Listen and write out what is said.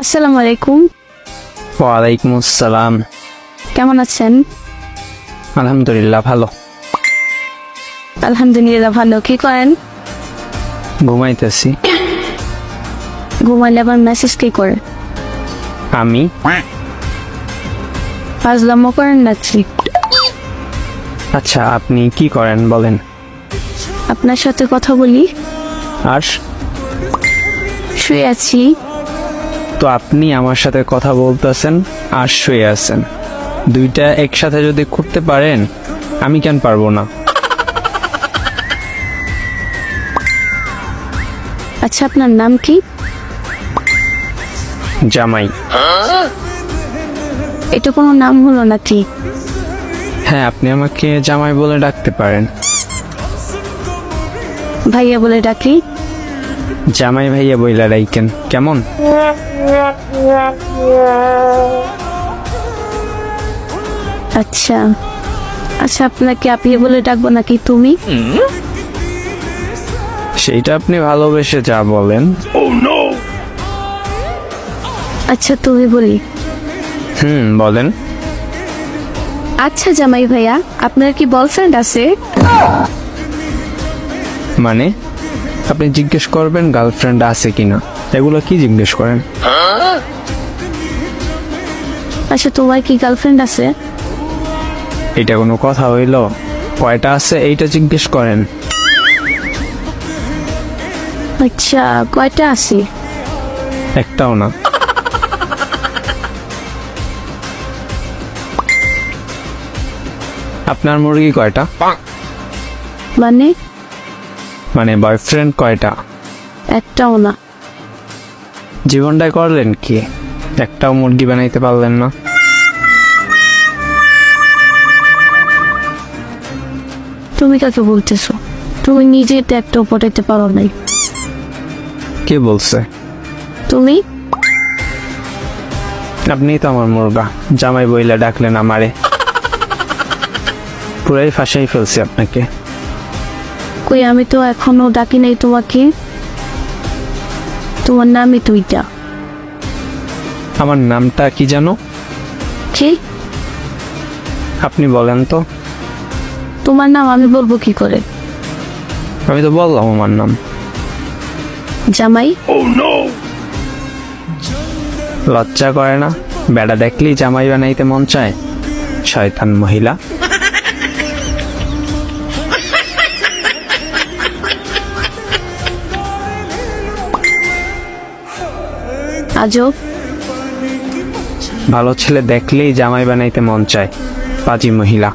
আসসালামু আলাইকুম। ওয়ালাইকুম আসসালাম। কেমন আছেন? আলহামদুলিল্লাহ ভালো। আলহামদুলিল্লাহ ভালো। কি করেন? ঘুমাইতেছি। ঘুমাইলে আবার মেসেজ কি করে? আমি। ফাজলামো করেন নাকি আচ্ছা আপনি কি করেন বলেন? আপনার সাথে কথা বলি। আর শুয়ে আছি। তো আপনি আমার সাথে কথা বলতেছেন আর শুয়ে আছেন। দুইটা একসাথে যদি করতে পারেন আমি কেন পারব না? আচ্ছা আপনার নাম কি? জামাই। এটা কোনো নাম হলো নাকি? হ্যাঁ আপনি আমাকে জামাই বলে ডাকতে পারেন। ভাইয়া বলে ডাকি? জামাই ভাইয়া বইলা রাইকেন কেমন? আচ্ছা আচ্ছা আপনাকে আপনি বলে ডাকবো নাকি তুমি? সেইটা আপনি ভালোবেসে যা বলেন। আচ্ছা তুমি বলি। হুম বলেন। আচ্ছা জামাই ভাইয়া আপনার কি বয়ফ্রেন্ড আছে? মানে? আপনি জিজ্ঞেস করবেন গার্লফ্রেন্ড আছে কিনা। এগুলো কি জিজ্ঞেস করেন? আচ্ছা তোমার কি গার্লফ্রেন্ড আছে? এটা কোনো কথা হইল। কয়টা আছে এইটা জিজ্ঞেস করেন। আচ্ছা কয়টা আছে? একটাও না। আপনার মুরগি কয়টা? মানে? মানে বয়ফ্রেন্ড কয়টা? একটাও না। জীবনটাই করলেন কি? একটাও মুরগি বানাইতে পারলেন না। তুমি কাকে বলতেছো? তুমি নিজে তো একটা পটাইতে পারো নাই। কে বলছে? তুমি? আপনি তো আমার মুরগা। জামাই বইলা ডাকলেন আমারে। পুরাই ফাঁসাই ফেলছি আপনাকে। কই আমি তো এখনও ডাকি নাই তোমাকে। তোমার নামই তুইটা আমার নামটা কি জানো? কি? আপনি বলেন তো। তোমার নাম আমি বলব কি করে? আমি তো বললাম আমার নাম। জামাই? লজ্জা করে না। বেড়া দেখলেই জামাই বানাইতে মন চায়। শয়তান মহিলা। আজব ভালো ছেলে দেখলেই জামাই বানাইতে মন চায় পাজি মহিলা।